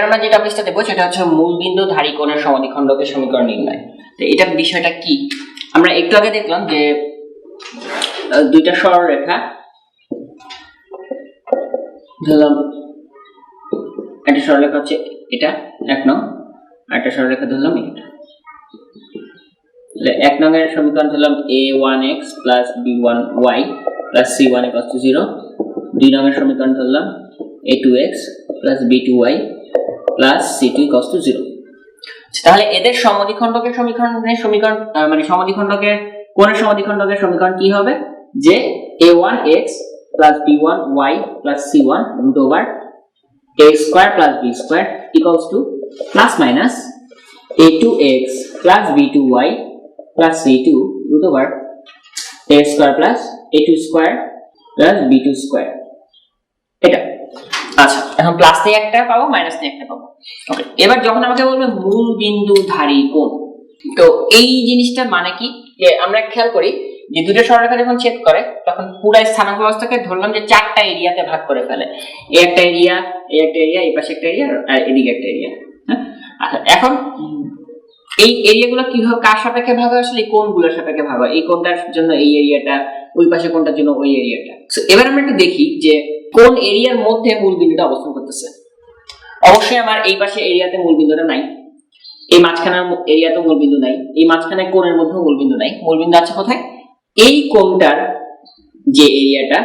এবার আমরা যে টপিকটা দেখব সেটা হচ্ছে মূলবিন্দু ধারী কোণের সমাধিখণ্ডকের সমীকরণ নির্ণয়। তো এটা বিষয়টা কি? আমরা একটু আগে দেখলাম যে দুইটা সরলরেখা ধরলাম একটা সরলরেখা হচ্ছে এটা, এক নং, আর একটা সরলরেখা ধরলাম এটা। এক নং এর সমীকরণ ধরলাম a one x plus b one y plus c one equal to zero দুই নং এর সমীকরণ ধরলাম a two x plus b two y plus c two equal to zero তাহলে এদের সমদ্বিখণ্ডকের সমীকরণের সমীকরণ মানে সমদ্বিখণ্ডকের, কোণের সমদ্বিখণ্ডকের সমীকরণ কি হবে? যে a one x plus b one y plus c one root over a square plus b square equals two plus minus a two x plus b two y plus c two root over a square plus a two square plus b two square এটা। আচ্ছা এখন plus নিয়ে একটা পাবো minus নিয়ে একটা পাবো। ওকে এবার যখন আমাকে বলবে মূল বিন্দু ধারী কোণ, তো এই জিনিসটার মানে কি? যে আমরা খেয়াল করি, যে দুটো সরলরেখা যখন ছেদ করে, তখন পুরো স্থানাঙ্ক ব্যবস্থাকে ধরলাম যে চারটা এরিয়াতে ভাগ করে ফেলে। এই একটা এরিয়া, এই একটা এরিয়া, এই পাশে একটা এরিয়া, আর এদিকে একটা এরিয়া। হ্যাঁ? আচ্ছা এখন এই এরিয়াগুলো কীভাবে, কার সাপেক্ষে ভাগ হয় আসলে এই কোণগুলোর সাপেক্ষে ভাগ হয়। এই কোণটার জন্য এই এরিয়াটা ওই পাশে কোনটার জন্য ওই এরিয়াটা এবার আমরা একটু দেখি যে কোন এরিয়ার মধ্যে মূল বিন্দুটা অবস্থান করতেছে। অবশ্যই আমার এই পাশে এরিয়াতে মূল বিন্দুটা নাই। এই মাঝখানের এরিয়াতে মূল বিন্দু নাই। এই মাঝখানে কোণের মধ্যে মূল বিন্দু নাই। মূল বিন্দু আছে কোথায়? এই কোণটার যে এরিয়াটা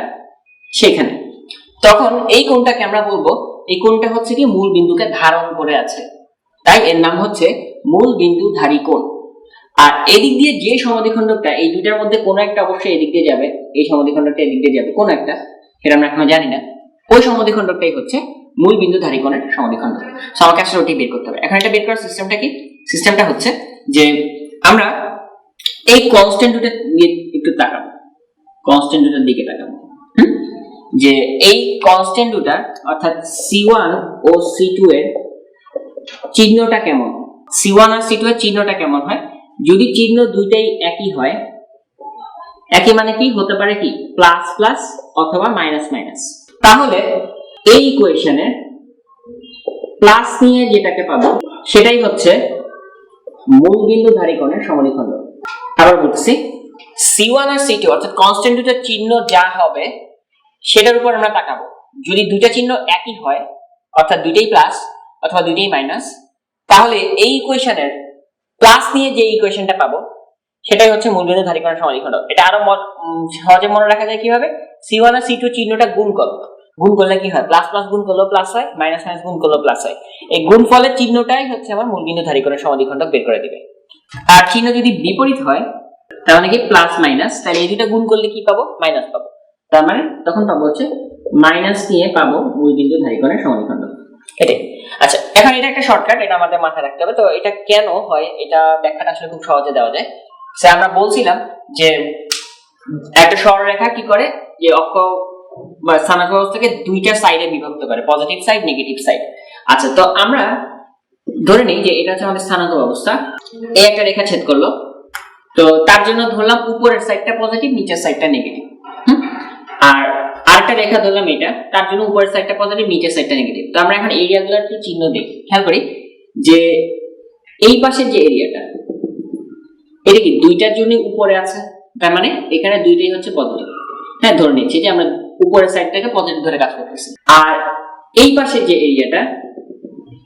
সেখানে। তখন এই কোণটাকে আমরা বলব, এই কোণটা হচ্ছে কি মূল বিন্দুকে ধারণ করে আছে। তাই এর নাম হচ্ছে মূল বিন্দু ধারী কোণ। আর এদিক দিয়ে যে সমাধিখণ্ডকটা এই দুইটার মধ্যে কোনো একটা অবশ্যই এদিক দিয়ে যাবে এই সমাধিখণ্ডকটা এদিক দিয়ে যাবে কোন একটা সেটা আমরা এখনও জানি না। ওই সমাধিখণ্ডকটাই হচ্ছে মূল বিন্দু ধারী কোণের সমাধিখণ্ডক So, আমাকে আসলে ওটি বের করতে হবে। এখন এটা বের করার সিস্টেমটা কি? সিস্টেমটা হচ্ছে যে আমরা এই কনস্ট্যান্ট দুটো নিয়ে একটু তাকাবো। কনস্ট্যান্ট দুটোর দিকে তাকাবো? যে এই কনস্ট্যান্ট দুটার অর্থাৎ সি ওয়ান ও সি টু এর চিহ্নটা কেমন? সি ওয়ান আর সি টু এর চিহ্নটা কেমন হয়? যদি চিহ্ন দুইটাই একই হয়, একই মানে কি? হতে পারে কি? প্লাস প্লাস অথবা মাইনাস মাইনাস তাহলে এই ইকুয়েশনে প্লাস নিয়ে যেটাকে পাবো, সেটাই হচ্ছে মূল বিন্দু ধারী কোণের সমদ্বিখণ্ড আবার বলছি সি ওয়ান আর সি টু অর্থাৎ কনস্ট্যান্ট দুটার চিহ্ন যা হবে, সেটার উপর আমরা তাকাবো। যদি দুইটা চিহ্ন একই হয়, অর্থাৎ দুইটাই প্লাস অথবা দুইটাই মাইনাস তাহলে এই ইকুয়েশনের প্লাস নিয়ে যে ইকুয়েশনটা পাবো, সেটাই হচ্ছে মূলবিন্দু ধারীকরণ সমাধিখণ্ড এটা আরও সহজে মনে রাখা যায় কীভাবে? সি ওয়ান আর সি টু চিহ্নটা গুণ করো। গুণ করলে কি হয়? প্লাস প্লাস গুণ করলেও প্লাস হয় মাইনাস মাইনাস গুণ করলেও প্লাস হয়। এই গুণ ফলের চিহ্নটাই হচ্ছে আমার মূলবিন্দু ধারীকরণ সমাধিখণ্ডক বের করে দিবে। আর চিহ্ন যদি বিপরীত হয় তার মানে কি প্লাস মাইনাস তাহলে এই দুটো গুণ করলে কি পাবো? মাইনাস পাবো। তার মানে তখন পাবো হচ্ছে মাইনাস নিয়ে পাবো মূলবিন্দু ধারীকরণের সমাধিখণ্ডক এটাই। আচ্ছা এখন এটা একটা শর্টকাট এটা আমাদের মাথায় রাখতে হবে। তো এটা কেন হয়? এটা ব্যাখ্যাটা আসলে খুব সহজে দেওয়া যায়। সে আমরা বলছিলাম যে একটা সরলরেখা কি করে? যে অক্ষ ব্যবস্থাকে দুইটা সাইডে বিভক্ত করে পজিটিভ সাইড নেগেটিভ সাইড আচ্ছা তো আমরা ধরে নিই যে এটা হচ্ছে আমাদের স্থানাঙ্ক ব্যবস্থা এই একটা রেখা ছেদ করল। তো তার জন্য ধরলাম উপরের সাইডটা পজিটিভ নিচের সাইডটা নেগেটিভ আর আরেকটা রেখা ধরলাম এটা, তার জন্য উপরের সাইডটা পজিটিভ নিচের সাইডটা নেগেটিভ তো আমরা এখন এরিয়াগুলোর একটু চিহ্ন দিই খেয়াল করি যে এই পাশের যে এরিয়াটা এটা কি দুইটার জন্য উপরে আছে? তার মানে এখানে দুইটাই হচ্ছে পজিটিভ হ্যাঁ ধরে নিচ্ছি যে আমরা উপরের সাইডটাকে পজিটিভ ধরে কাজ করতেছি। আর এই পাশের যে এরিয়াটা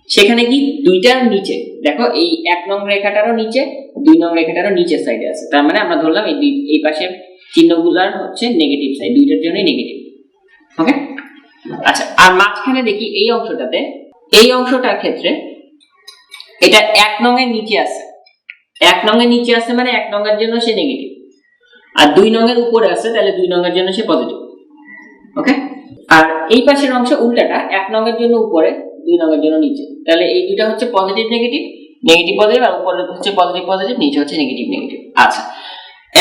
সেখানে কি দুইটার নিচে? দেখো, এই এক নং রেখাটারও নিচে, দুই নং রেখাটারও নিচের সাইডে আছে। তার মানে আমরা ধরলাম এই এই পাশে চিহ্নগুলার হচ্ছে নেগেটিভ সাইড দুইটার জন্যই নেগেটিভ ওকে আচ্ছা আর মাঝখানে দেখি এই অংশটাতে। এই অংশটার ক্ষেত্রে এটা এক নং নিচে আছে। এক নং নিচে আছে মানে এক নং জন্য সে নেগেটিভ আর দুই নং এর উপরে আছে, তাহলে দুই নং এর জন্য সে পজিটিভ ওকে আর এই পাশের অংশ উল্টাটা এক নং এর জন্য উপরে, দুই নং এর জন্য নিচে। তাহলে এই দুইটা হচ্ছে পজিটিভ নেগেটিভ নেগেটিভ পজিটিভ আর উপরে হচ্ছে পজিটিভ পজিটিভ নিচে হচ্ছে নেগেটিভ নেগেটিভ আচ্ছা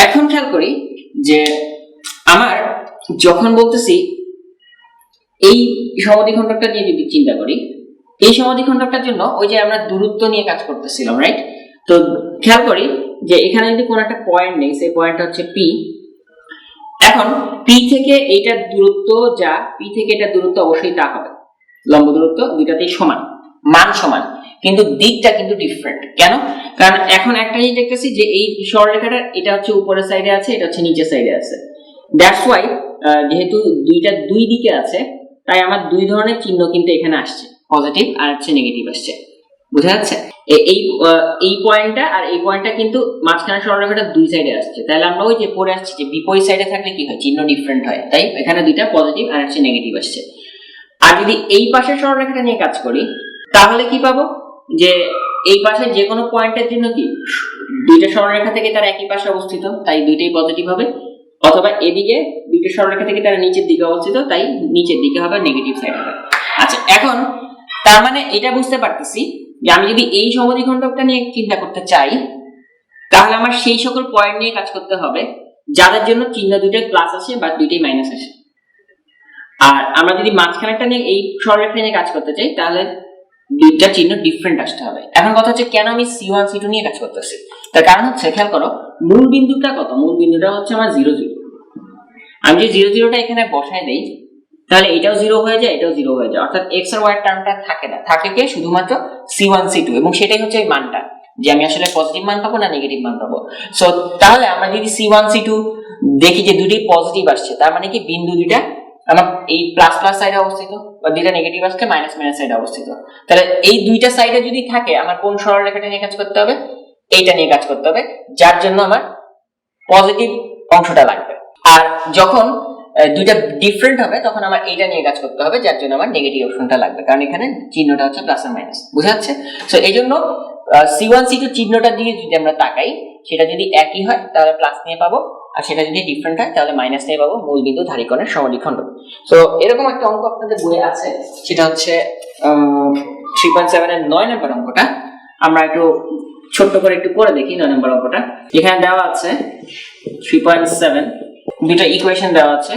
এখন খেয়াল করি যে আমার যখন বলতেছি এই সমাধিখণ্ডকটা নিয়ে যদি চিন্তা করি, এই সমাধিখণ্ডকটার জন্য ওই যে আমরা দূরত্ব নিয়ে কাজ করতেছিলাম রাইট তো খেয়াল করি যে এখানে যদি কোনো একটা পয়েন্ট নেই, সেই পয়েন্টটা হচ্ছে পি এখন পি থেকে এইটার দূরত্ব যা পি থেকে এটার দূরত্ব অবশ্যই তা হবে। লম্ব দূরত্ব দুইটাতেই সমান, মান সমান, কিন্তু দিকটা কিন্তু ডিফারেন্ট কেন? কারণ এখন একটা জিনিস দেখতেছি যে এই সরলরেখাটা, এটা হচ্ছে উপরের সাইডে আছে, এটা হচ্ছে নিচের সাইডে আছে। দ্যাটস ওয়াই যেহেতু দুইটা দুই দিকে আছে তাই আমার দুই ধরনের চিহ্ন কিন্তু এখানে আসছে পজিটিভ আর হচ্ছে নেগেটিভ আসছে। বুঝা যাচ্ছে? এই এই পয়েন্টটা আর এই পয়েন্টটা কিন্তু মাঝখানে সরলরেখাটা দুই সাইডে আসছে। তাহলে আমরা ওই যে পড়ে আসছি যে বিপরীত সাইডে থাকলে কি হয়? চিহ্ন ডিফারেন্ট হয়। তাই এখানে দুইটা পজিটিভ আর হচ্ছে নেগেটিভ আসছে। আর যদি এই পাশের সরলরেখাটা নিয়ে কাজ করি, তাহলে কি পাবো? যে এই পাশে যে কোনো পয়েন্টের জন্য কি, দুইটা সরলরেখা থেকে তার একই পাশে অবস্থিত, তাই দুইটাই পজিটিভ হবে। অথবা এদিকে দুইটা সরলরেখা থেকে তারা নিচের দিকে অবস্থিত, তাই নিচের দিকে হবে নেগেটিভ সাইড হবে। আচ্ছা এখন তার মানে এটা বুঝতে পারতেছি যে আমি যদি এই সমদ্বিখণ্ডকটা নিয়ে চিন্তা করতে চাই, তাহলে আমার সেই সকল পয়েন্ট নিয়ে কাজ করতে হবে, যাদের জন্য চিহ্ন দুইটাই প্লাস আসে বা দুইটাই মাইনাস আসে। আর আমরা যদি মাঝখানেরটা নিয়ে এই সরলরেখা নিয়ে কাজ করতে চাই, তাহলে দুইটা চিহ্ন ডিফারেন্ট আসতে হবে। এখন কথা হচ্ছে, কেন আমি সি ওয়ান সি টু নিয়ে কাজ করতেছি? তার কারণ হচ্ছে, খেয়াল করো মূল বিন্দুটা কত? মূল বিন্দুটা হচ্ছে আমার জিরো জিরো আমি যে জিরো জিরোটা এখানে বসায় দেই, তাহলে এটাও জিরো হয়ে যায়, এটাও জিরো হয়ে যায়। অর্থাৎ এক্স আর ওয়াই টার্মটা থাকে না। থাকে কে? শুধুমাত্র সি ওয়ান সি টু এবং সেটাই হচ্ছে ওই মানটা, যে আমি আসলে পজিটিভ মান পাবো না নেগেটিভ মান পাবো। সো তাহলে আমরা যদি সি ওয়ান সি টু দেখি যে দুটোই পজিটিভ আসছে, তার মানে কি বিন্দু দুইটা আমার এই প্লাস প্লাস সাইডে অবস্থিত, বা দুইটা নেগেটিভ আসছে মাইনাস মাইনাস সাইডে অবস্থিত। তাহলে এই দুইটা সাইডে যদি থাকে, আমার কোন সরলরেখাটা নিয়ে কাজ করতে হবে? এইটা নিয়ে কাজ করতে হবে, যার জন্য আমার পজিটিভ অংশটা লাগবে। আর যখন দুইটা ডিফারেন্ট হবে, তখন আমার এইটা নিয়ে কাজ করতে হবে, যার জন্য আমার নেগেটিভ অপশনটা লাগবে। কারণ এখানে চিহ্নটা হচ্ছে প্লাস আর মাইনাস বুঝা যাচ্ছে? সো এই জন্য সি ওয়ান সি টু চিহ্নটার দিকে যদি আমরা তাকাই, সেটা যদি একই হয়, তাহলে প্লাস নিয়ে পাবো, আর সেটা যদি ডিফারেন্ট হয়, তাহলে মাইনাস নিয়ে পাবো, মূল বিন্দু ধারীকরণের সমদ্বিখণ্ড তো এরকম একটা অঙ্ক আপনাদের বইয়ে আছে, সেটা হচ্ছে থ্রি পয়েন্ট সেভেন এর নয় নম্বর অঙ্কটা। আমরা একটু ছোট্ট করে একটু করে দেখি, নয় নম্বর অঙ্কটা। এখানে দেওয়া আছে থ্রি পয়েন্ট সেভেন দুটো ইকুয়েশন দেওয়া আছে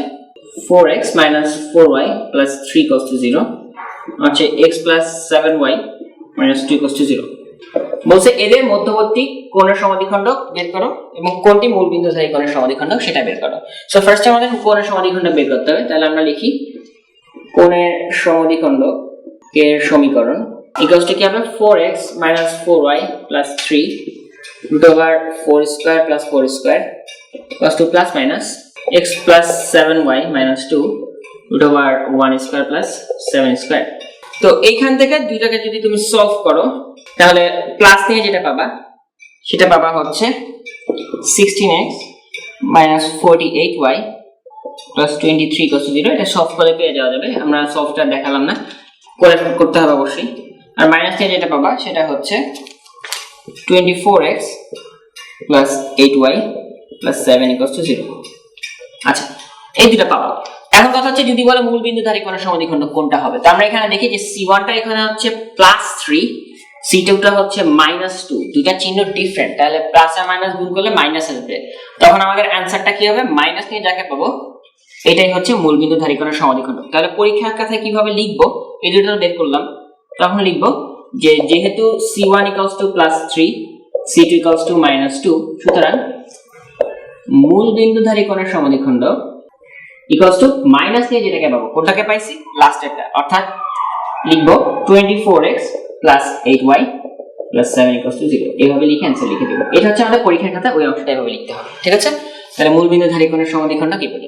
four x minus four y plus three cos to zero হচ্ছে x plus seven y minus two cos to zero বলছে এদের মধ্যবর্তী কোণের সমাধিখণ্ড বের করো এবং কোনটি মূল বিন্দুধারী কোণের সমাধিখণ্ড সেটা বের করো। সো ফার্স্টে আমাদের কোণের সমাধিখণ্ড বের করতে হবে, তাহলে আমরা লিখি কোণের সমাধিখণ্ড এর সমীকরণ ইকুয়ালস টু কি হবে four x minus four y plus three root over 4 square plus 4 square plus 2 plus minus x plus 7y minus 2 root over 1 square plus 7 square তো এইখান থেকে দুইটাকে যদি তুমি সলভ করো, তাহলে প্লাস নিয়ে যেটা পাবা, সেটা পাবা হচ্ছে সিক্সটিন এক্স মাইনাস 16x minus 48y plus 23 equal to 0 এটা সলভ করে পেয়ে যাওয়া যাবে, আমরা সলভটা দেখালাম না করে করতে হবে অবশ্যই। আর মাইনাস নিয়ে যেটা পাবা সেটা হচ্ছে 24x plus 8y plus 7 equals to 0 আচ্ছা এই দুটো পাবো। এখন কথা হচ্ছে যদি বলে মূল বিন্দুধারী কোণের সমাধিখণ্ড কোনটা হবে? তো আমরা এখানে দেখি যে c1 টা এখানে হচ্ছে প্লাস থ্রি সি টুটা হচ্ছে মাইনাস টু দুইটা চিহ্ন ডিফারেন্ট তাহলে প্লাস আর মাইনাস গুণ করলে মাইনাস আসবে। তখন আমাদের অ্যান্সারটা কি হবে? মাইনাস নিয়ে যাকে পাবো, এটাই হচ্ছে মূল বিন্দুধারী কোণের সমাধিখণ্ড তাহলে পরীক্ষার কাছে কীভাবে লিখব? এই দুটো বের করলাম। তখন লিখব যে যেহেতু C one equals two plus three C two two minus two সুতরাং মূল বিন্দুধারী কোণের সমাধিখণ্ড ইকালস টু মাইনাস দিয়ে যেটাকে পাবো, কোনটাকে পাইছি? লাস্টেরটা অর্থাৎ লিখব twenty four x plus eight y plus seven equals to zero এইভাবে লিখে অ্যান্সার লিখে দেবো। এটা হচ্ছে আমাদের পরীক্ষার খাতা, ওই অংশটা এভাবে লিখতে হবে। ঠিক আছে? তাহলে মূল বিন্দুধারী কোণের সমাধিখণ্ড কি বলি?